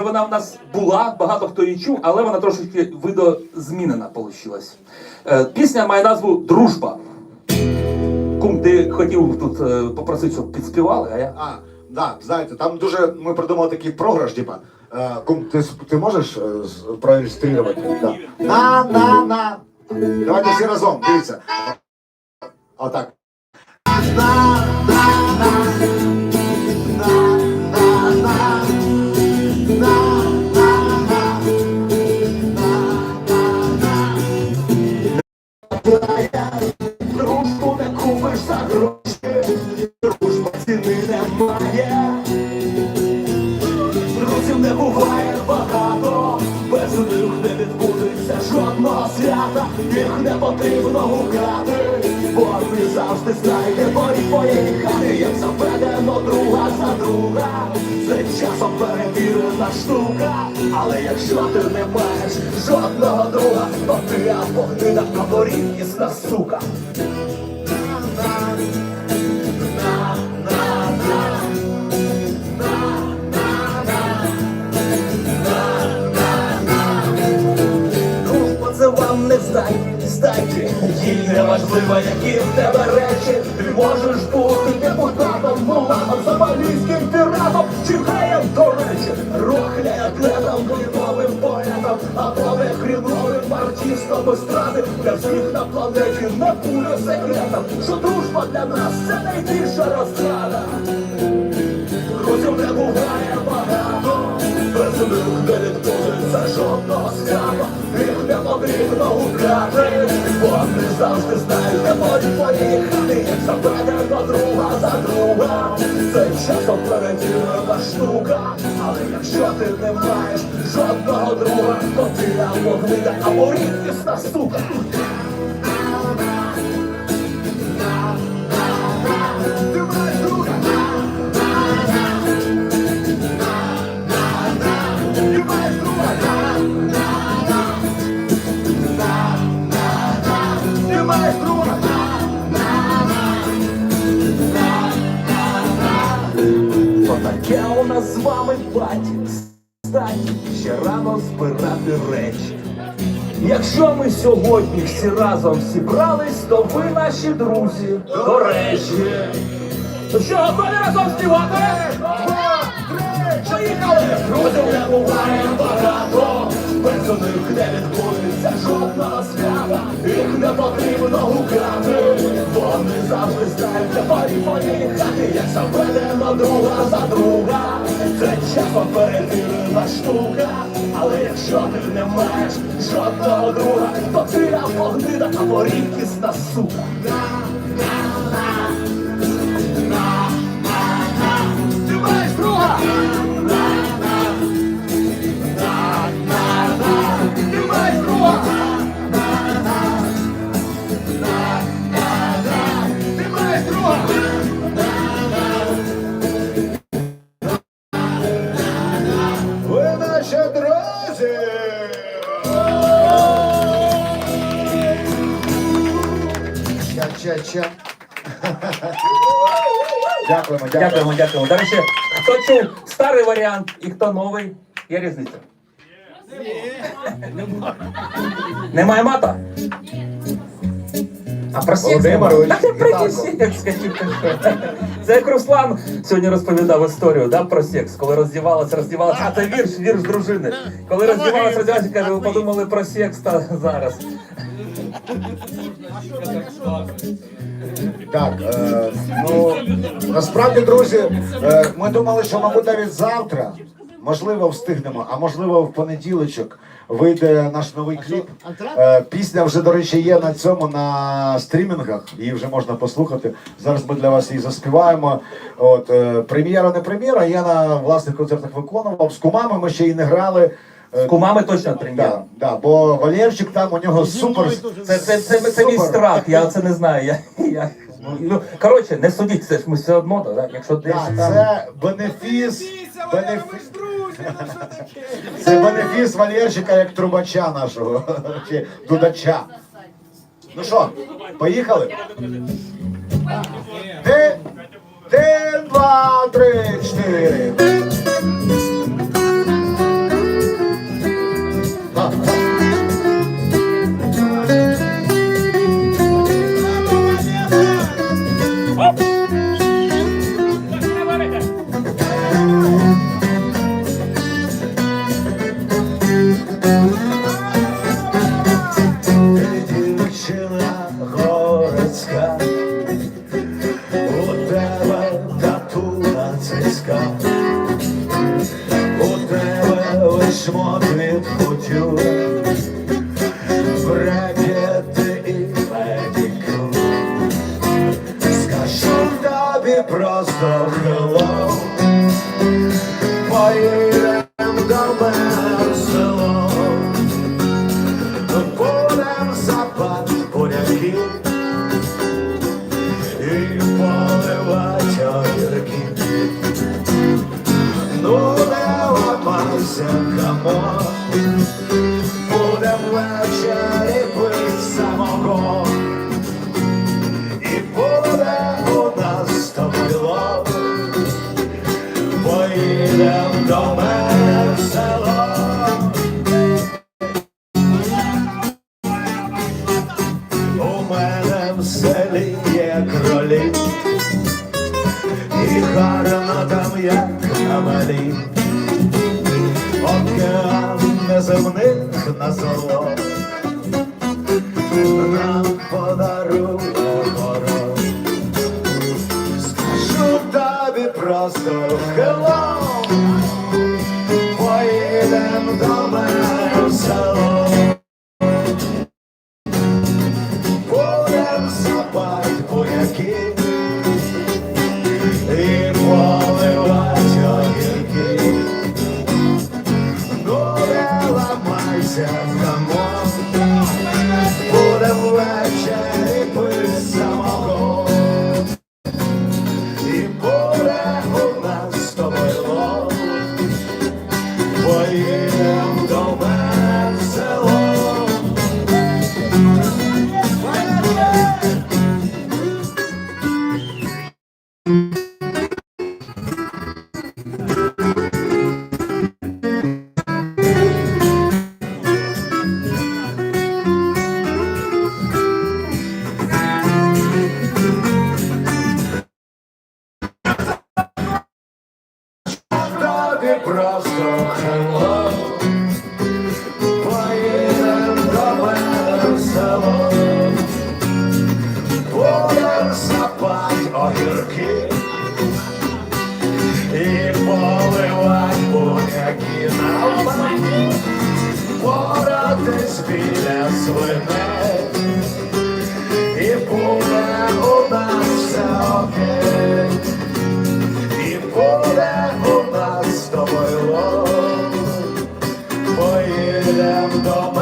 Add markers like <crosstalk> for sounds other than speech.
Вона в нас була, багато хто її чув, але вона трошечки видозмінена вийшла. Е, пісня має назву Дружба. Кум, ти хотів тут е, попросити, щоб підспівали, а я. А, да, знаєте, там дуже ми придумали такий програш, типа. Е, кум, ти, ти можеш проілюструвати? Да. На, на, на. Давайте всі разом, дивіться. Отак. Свята, їх не потрібно гукати, бо ти завжди знайде борі твоєї хати, як заведено друга за друга. Це часом перевірена штука, але якщо ти не маєш жодного друга, то ти або гнида, або рідкісна сука. Знай, їй не важливо, які в тебе речі. Ти можеш бути депутатом, мулатом, сомалійським піратом, чи геєм, до речі, рухля атлетом, бойовим поетом, або хріновим артистом естради. Для всіх на планеті не буде секретом, що дружба для нас це найбільша розрада. Друзів не буває відбудеться жодного свята, їх не потрібно бо вони завжди знають, де можуть твої хати, як до друга за друга. Це часом переділена штука, але якщо ти не маєш жодного друга, то ти або гнида, або рідкісна сука. Отаке у нас з вами паті. Статі ще рано збирати речі. Якщо ми сьогодні всі разом зібрались, то ви наші друзі. До речі. То що, готові разом співати? Два, три, поїхали! Друзів не буває багато, без них не відбудеться жодного свята, їх не потрібно гукати, вони завжди знають, де порі твоєї як заведено друга за друга. Це часом перевірена штука, але якщо ти не маєш жодного друга, то ти або гнида, або рідкісна сука. Ча-ча-ча. <laughs> Дякуємо, дякуємо. Дякуємо, дякуємо. До речі, хто чув старий варіант і хто новий, є різниця. Немає мата? А про Володимир секс, скажіть. Це як Руслан сьогодні розповідав історію да, про секс, коли роздівалася, роздівалася. А це вірш, вірш дружини. Коли роздівалася, роздівалася, каже, ви подумали про секс та зараз. Так, е, ну насправді, друзі, е, ми думали, що, мабуть, навіть завтра, можливо, встигнемо, а можливо, в понеділочок вийде наш новий кліп. Е, пісня вже, до речі, є на цьому на стрімінгах, її вже можна послухати. Зараз ми для вас її заспіваємо. От е, прем'єра не прем'єра. Я на власних концертах виконував. З кумами ми ще й не грали. Е, З кумами точно прем'єра. Да, да, бо Валерчик там у нього супер. Це, це, це, це мій страх, я це не знаю. Я, я, ну, коротше, не судіть, це ж ми все одно, да? якщо десь Так, там... це бенефіс. бенефіс. Це бенефіс Валерчика як трубача нашого <laughs> чи дудача. Ну що, поїхали? Один, один, два, три, чотири. Горецька, у тебе тату нацистська, у тебе лиш мод від кутюр, брекети. Скажу тобі просто хеллоу, мої ламайся, камон Будем ввечері пить і буде у нас тобою. Поїдем до мене в село. У мене в селі є кролі, і гарно там як на. Океан неземних на золо нам подарує город. Скажу тобі просто hello Поратись біля свиней і буде у нас все окей. І буде у нас з тобою. Поїдем до